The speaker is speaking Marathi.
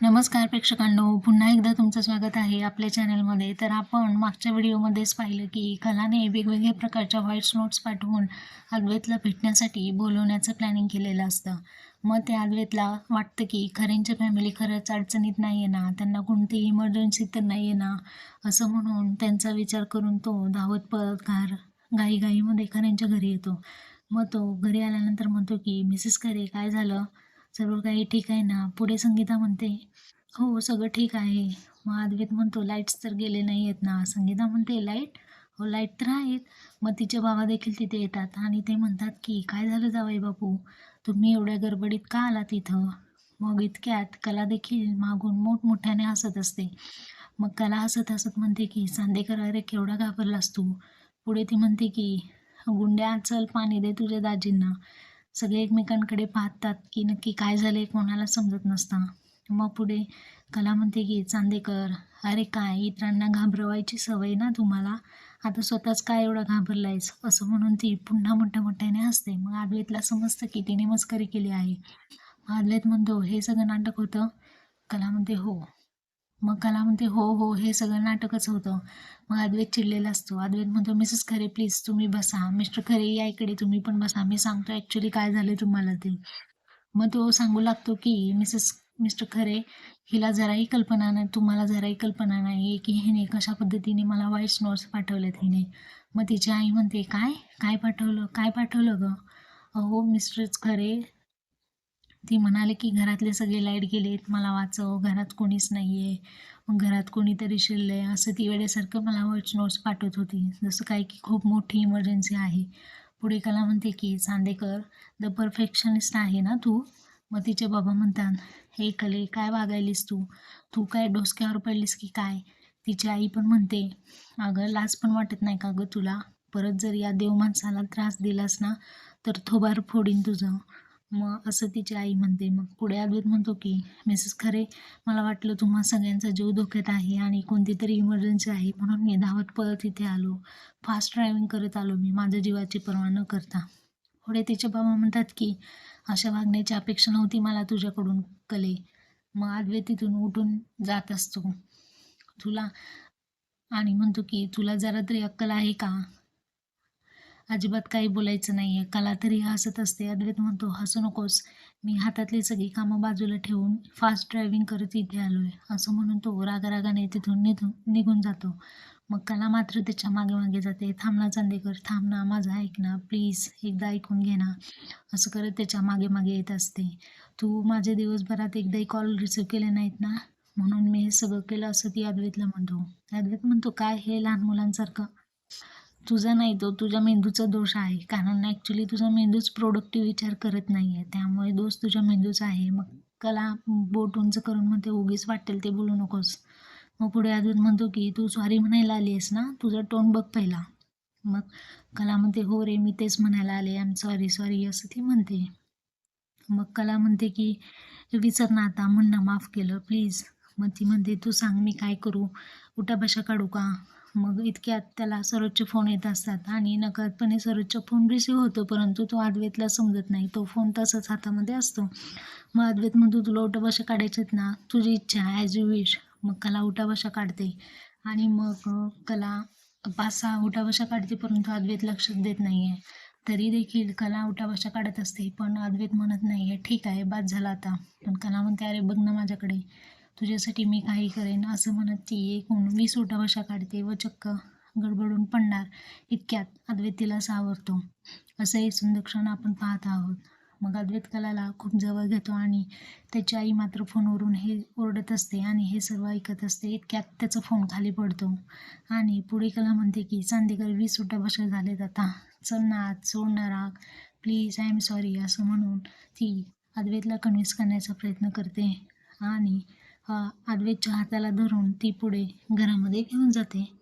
नमस्कार प्रेक्षकांनो पुन्हा एकदा तुमचं स्वागत आहे आपल्या चॅनलमध्ये. तर आपण मागच्या व्हिडिओमध्येच पाहिलं की कलाने वेगवेगळ्या प्रकारच्या व्हॉइस नोट्स पाठवून अद्वैतला भेटण्यासाठी बोलवण्याचं प्लॅनिंग केलेलं असतं. मग ते अद्वैतला वाटतं की खऱ्यांच्या फॅमिली खरंच अडचणीत नाही येणार त्यांना कोणती इमर्जन्सी तर नाही येणार असं म्हणून त्यांचा विचार करून तो धावत पळत घर घाईघाईमध्ये खऱ्यांच्या घरी येतो. मग तो घरी आल्यानंतर म्हणतो की मिसेस खरे काय झालं? सर्व काही ठीक आहे ना? पुढे संगीता म्हणते हो सगळं ठीक आहे. मग अद्वैत म्हणतो लाईट्स तर गेले नाही आहेत ना? संगीता म्हणते लाइट? हो लाइट तर आहेत. मग तिचे बाबा देखील तिथे येतात आणि ते म्हणतात की काय झालं जावई बापू? तुम्ही एवढ्या गडबडीत का आला तिथं मग इतक्यात कला देखील मागून मोठमोठ्याने हसत असते. मग कला हसत हसत म्हणते की सांदेकर अरे केवढा घाबरलास तू? पुढे ती म्हणते की गुंड्या चल पाणी दे तुझ्या दाजींना. सगळे एकमेकांकडे पाहतात की नक्की काय झाले कोणाला समजत नसतं मग पुढे कला म्हणते की चांदेकर अरे काय इतरांना घाबरवायची सवय ना तुम्हाला? आता स्वतःच काय एवढा घाबरलायस? असं म्हणून ती पुन्हा मोठ्या मोठ्याने हसते. मग आदवेतला समजतं की तिने मस्करी केली आहे. मग म्हणतो हे सगळं नाटक होतं? कला म्हणते हो. मग कला म्हणते हो हो हे सगळं नाटकच होतं. मग अद्वैत चिडलेला असतो. अद्वैत म्हणतो मिसेस खरे प्लीज तुम्ही बसा. मिस्टर खरे या इकडे तुम्ही पण बसा. मी सांगतो ॲक्च्युली काय झालं तुम्हाला ते. मग तो सांगू लागतो की मिसेस मिस्टर खरे हिला जराही कल्पना नाही तुम्हाला जराही कल्पना नाही आहे की हिने कशा पद्धतीने मला व्हॉइस नोट्स पाठवल्यात हिने. मग तिची आई म्हणते काय? काय पाठवलं? काय पाठवलं गं? हो मिस्टरच खरे ती म्हणाले की घरातले सगळे लाइट गेलेत मला वाचव घरात कोणीच नाही आहे मग घरात कोणीतरी शिरलं आहे असं ती वेळेसारखं मला व्हॉइस नोट्स पाठवत होती. जसं काय की खूप मोठी इमर्जन्सी आहे. पुढे कला म्हणते की चांदेकर द परफेक्शनिस्ट आहे ना तू? मग तिचे बाबा म्हणतात हे कले काय वागायलीस तू? तू काय डोसक्यावर पडलीस की काय? तिची आई पण म्हणते अगं लाज पण वाटत नाही का गं तुला? परत जर या देव माणसाला त्रास दिलास ना तर थोबार फोडीन तुझं. मग असं तिची आई म्हणते मग पुढे अद्वैत म्हणतो की मिसेस खरे मला वाटलं तुम्हा सगळ्यांचा जीव धोक्यात आहे आणि कोणती तरी इमर्जन्सी आहे म्हणून मी धावत पळत इथे आलो. फास्ट ड्रायव्हिंग करत आलो मी माझ्या जीवाची पर्वा न करता. पुढे तिचे बाबा म्हणतात की अशा वागण्याची अपेक्षा नव्हती मला तुझ्याकडून कले. मग अद्वैत तिथून उठून जात असतो. तुला आणि म्हणतो की तुला जरा तरी अक्कल आहे का? अजिबात काही बोलायचं नाही आहे कला तरी हसत असते. अद्वैत म्हणतो हसू नकोस. मी हातातली सगळी कामं बाजूला ठेवून फास्ट ड्रायव्हिंग करत इथे आलो आहे असं म्हणून तो रागारागाने तिथून निघून निघून जातो. मग कला मात्र त्याच्यामागे मागे जाते. थांबना चांदेकर थांब ना माझं ऐक ना. प्लीज एकदा ऐकून घे ना. असं करत त्याच्यामागे मागे येत असते. तू माझे दिवसभरात एकदाही कॉल रिसिव्ह केले नाहीत ना? म्हणून मी हे सगळं केलं असं ती अद्वैतला म्हणतो. अद्वैत म्हणतो काय हे लहान मुलांसारखं? तुझा नाही तो तुझ्या मेंदूचा दोष आहे. कारण ॲक्च्युली तुझा मेंदूच प्रोडक्टिव्ह विचार करत नाही आहे त्यामुळे दोष तुझ्या मेंदूचा आहे. मग कला बोट उंच करून म्हणते उगीच वाटेल ते बोलू नकोस. मग पुढे अजून म्हणतो की तू सॉरी म्हणायला आली आहेस ना? तुझा टोन बघ पहिला. मग कला म्हणते हो रे मी तेच म्हणायला आले. आय एम सॉरी सॉरी असं ती म्हणते. मग कला म्हणते की विचार ना आता म्हणणं माफ केलं प्लीज मग ती म्हणते तू सांग मी काय करू? उठाबशा काढू का? मग इतक्यात त्याला सरोजचे फोन येत असतात. आणि नकळतपणे सरोजचा फोन रिसिव्ह होतो परंतु तो अद्वैतला समजत नाही. तो फोन तसंच हातामध्ये असतो. मग अद्वैत म्हणतो तुला उठाभाषा काढायच्यात ना? तुझी इच्छा ॲज यू विश मग कला उठाबशा काढते. आणि मग कला पाच सहा उठाबशा काढते परंतु अद्वैत लक्षात देत नाही आहे तरी देखील कला उठाभाषा काढत असते. पण अद्वैत म्हणत नाही आहे ठीक आहे बाद झाला आता. पण कला म्हणते अरे बघ ना माझ्याकडे. तुझ्यासाठी मी काही करेन असं म्हणत ती एकूण वीस उठाबशा काढते व चक्क गडबडून पडणार इतक्यात अद्वैत तिला सावरतो असंही सुंदर क्षण आपण पाहत आहोत. मग अद्वैत कलाला खूप जवळ घेतो आणि त्याची आई मात्र फोनवरून हे ओरडत असते आणि हे सर्व ऐकत असते. इतक्यात त्याचा फोन खाली पडतो. आणि पुढे कला म्हणते की चांदेकर वीस उठाबशा झालेत आता. चल ना आज सोडणार आग प्लीज आय एम सॉरी असं म्हणून ती अद्वैतला कन्व्हिन्स करण्याचा प्रयत्न करते. आणि अद्वैतच्या हाताला धरून ती पुढे घरामध्ये घेऊन जाते.